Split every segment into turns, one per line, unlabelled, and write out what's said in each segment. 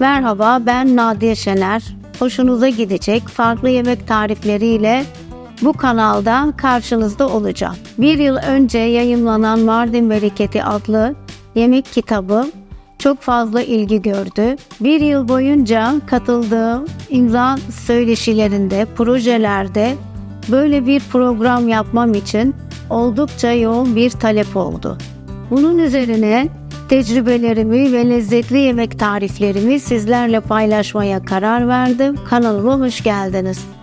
Merhaba ben Nadiye Şener. Hoşunuza gidecek farklı yemek tarifleriyle bu kanalda karşınızda olacağım. Bir yıl önce yayımlanan Mardin Bereketi adlı yemek kitabı çok fazla ilgi gördü. Bir yıl boyunca katıldığım imza söyleşilerinde, projelerde böyle bir program yapmam için oldukça yoğun bir talep oldu. Bunun üzerine tecrübelerimi ve lezzetli yemek tariflerimi sizlerle paylaşmaya karar verdim. Kanalıma hoş geldiniz.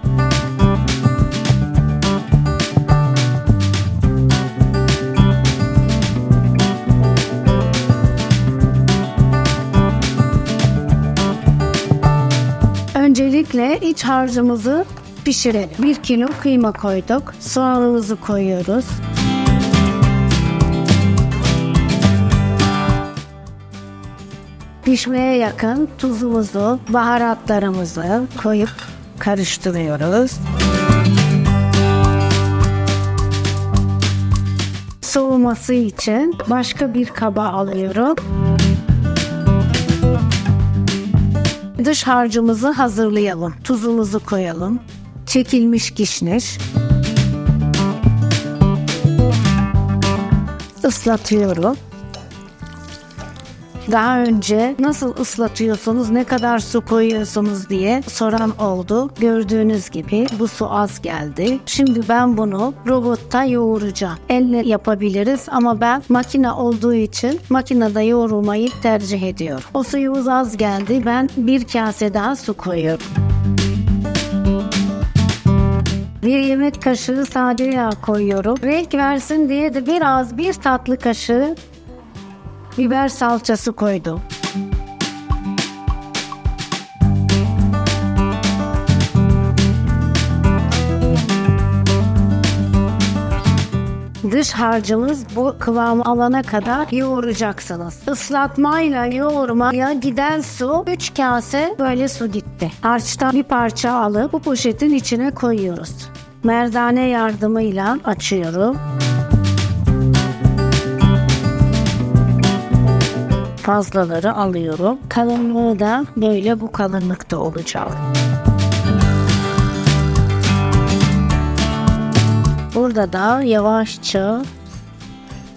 Öncelikle iç harcımızı pişirelim. 1 kilo kıyma koyduk. Soğanımızı koyuyoruz. Pişmeye yakın tuzumuzu, baharatlarımızı koyup karıştırıyoruz. Soğuması için başka bir kaba alıyorum. Dış harcımızı hazırlayalım. Tuzumuzu koyalım. Çekilmiş kişniş. Islatıyorum. Daha önce nasıl ıslatıyorsunuz, ne kadar su koyuyorsunuz diye soran oldu. Gördüğünüz gibi bu su az geldi. Şimdi ben bunu robotta yoğuracağım. Elle yapabiliriz ama ben makine olduğu için makinede yoğurmayı tercih ediyorum. O suyumuz az geldi. Ben bir kase daha su koyuyorum. Bir yemek kaşığı sade yağ koyuyorum. Renk versin diye de biraz bir tatlı kaşığı biber salçası koydum. Dış harcımız bu kıvamı alana kadar yoğuracaksınız. Islatmayla yoğurmaya giden su 3 kase böyle su gitti. Harçtan bir parça alıp bu poşetin içine koyuyoruz. Merdane yardımıyla açıyorum. Fazlaları alıyorum. Kalınlığı da böyle bu kalınlıkta olacak. Burada da yavaşça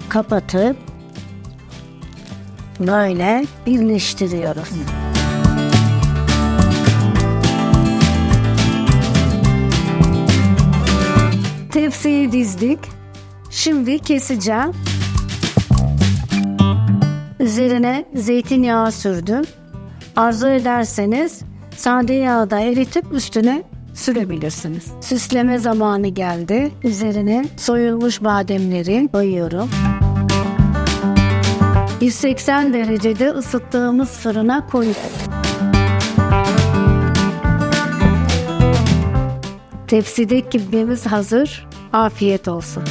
kapatıp böyle birleştiriyoruz. Tepsiyi dizdik. Şimdi keseceğim. Üzerine zeytinyağı sürdüm. Arzu ederseniz sade yağı da eritip üstüne sürebilirsiniz. Süsleme zamanı geldi. Üzerine soyulmuş bademleri koyuyorum. 180 derecede ısıttığımız fırına koyuyorum. Tepsideki kübemiz hazır. Afiyet olsun.